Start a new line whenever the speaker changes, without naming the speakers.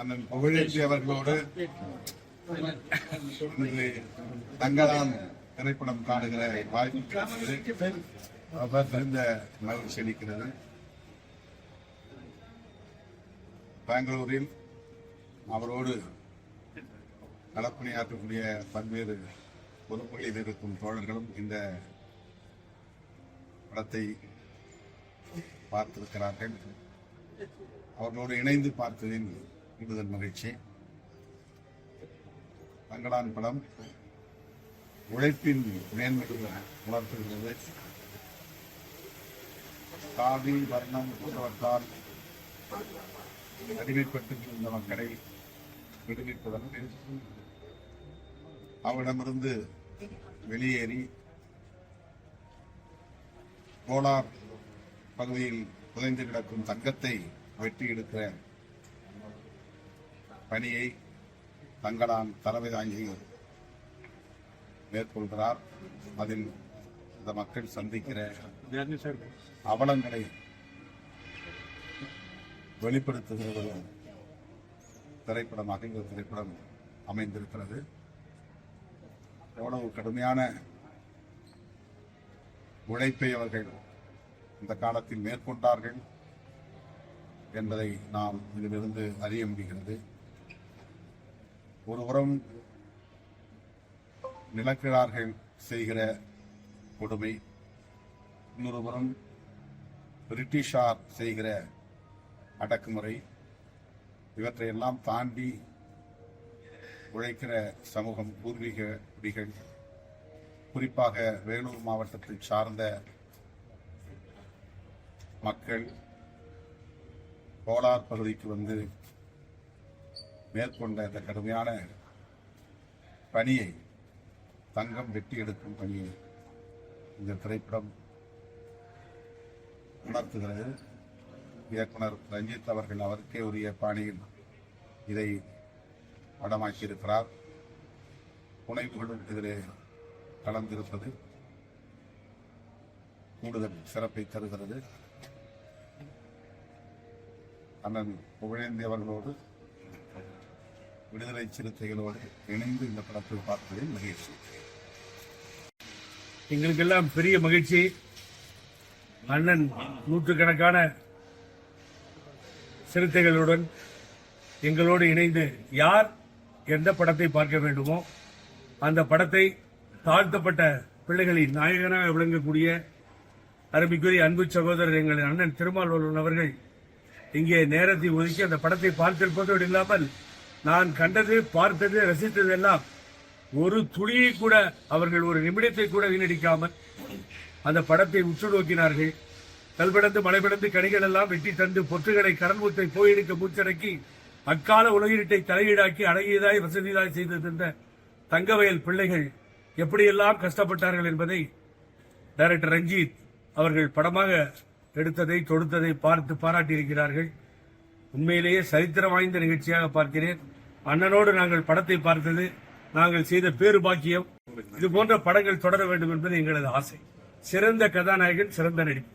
அண்ணன் புகழேற்றி அவர்களோடு இன்று திரைப்படம் காணுகிற வாய்ப்பு மிகுந்த அவர் மகிழ்ச்சி அளிக்கிறது. பெங்களூரில் அவரோடு களப்பணியாற்றக்கூடிய பல்வேறு பொறுப்புகளில் இருக்கும் தோழர்களும் இந்த படத்தை பார்த்திருக்கிறார்கள். அவர்களோடு இணைந்து பார்த்ததில் கூடுதல் மகிழ்ச்சி. தங்களான் படம் உழைப்பின் மேன்மைகளை உணர்த்துகிறது சாதி வர்ணம் போன்றவற்றால் அடிமைப்பட்டு இருந்த மக்களை விடுவிப்பதற்கு அவரிடமிருந்து வெளியேறி கோலார் பகுதியில் புதைந்து கிடக்கும் தங்கத்தை வெட்டி எடுக்கிற பணியை தங்களான் தலைமை தாங்கி மேற்கொள்கிறார். அதில் இந்த மக்கள் சந்திக்கிற அவலங்களை வெளிப்படுத்துகிற ஒரு திரைப்படமாக இந்த திரைப்படம் அமைந்திருக்கிறது. எவ்வளவு கடுமையான உழைப்பை அவர்கள் இந்த காலத்தில் மேற்கொண்டார்கள் என்பதை நாம் இதிலிருந்து அறிய முடிகிறது. ஒருபுறம் நிலக்கிழார்கள் செய்கிற கொடுமை இன்னொரு பிரிட்டிஷார் செய்கிற அடக்குமுறை இவற்றையெல்லாம் தாண்டி உழைக்கிற சமூகம் பூர்வீக குடிகள் குறிப்பாக வேலூர் மாவட்டத்தை சார்ந்த மக்கள் கோலார் பகுதிக்கு வந்து மேற்கொண்ட இந்த கடுமையான பணியை தங்கம் வெட்டி எடுக்கும் பணியை இந்த திரைப்படம் உணர்த்துகிறது. இயக்குனர் ரஞ்சித் அவர்கள் அவருக்கே உரிய பாணியில் இதை படமாக்கியிருக்கிறார். புனைவுகளும் இதிலே கலந்திருப்பது கூடுதல் சிறப்பை தருகிறது. அண்ணன் புகழேந்தி அவர்களோடு விடுதலை சிறுத்தைகளோடு இணைந்து இந்த படத்தை பார்ப்பதில் மகிழ்ச்சி.
எங்களுக்கெல்லாம் பெரிய மகிழ்ச்சி. அண்ணன் நூற்றுக்கணக்கான சிறுத்தைகளுடன் எங்களோடு இணைந்து யார் எந்த படத்தை பார்க்க வேண்டுமோ அந்த படத்தை தாழ்த்தப்பட்ட பிள்ளைகளின் நாயகனாக விளங்கக்கூடிய அருமைக்குரிய அன்பு சகோதரர் எங்கள் அண்ணன் திருமாவளவன் அவர்கள் இங்கே நேரத்தை ஒதுக்கி அந்த படத்தை பார்த்திருப்பதோடு இல்லாமல் நான் கண்டது பார்த்தது ரசித்தது எல்லாம் ஒரு துளியை கூட அவர்கள் ஒரு நிமிடத்தை கூட வீணடிக்காமல் அந்த படத்தை உற்று நோக்கினார்கள். கல்படந்து மலைபடந்து கனிகள் எல்லாம் வெட்டி தந்து பொற்றுகளை கடல்முத்தை போயெடுக்க மூச்சடக்கி அக்கால உலகீட்டை தலையீடாக்கி அழகியதாய் வசதியாய் செய்து தந்த தங்கவயல் பிள்ளைகள் எப்படியெல்லாம் கஷ்டப்பட்டார்கள் என்பதை டைரக்டர் ரஞ்சித் அவர்கள் படமாக எடுத்ததை தொடுத்ததை பார்த்து பாராட்டியிருக்கிறார்கள். உண்மையிலேயே சரித்திரம் வாய்ந்த நிகழ்ச்சியாக பார்க்கிறேன். அண்ணனோடு நாங்கள் படத்தை பார்த்தது நாங்கள் செய்த பேரு பாக்கியம். இது போன்ற படங்கள் தொடர வேண்டும் என்பது எங்களது ஆசை. சிறந்த கதாநாயகன் சிறந்த நடிப்பு.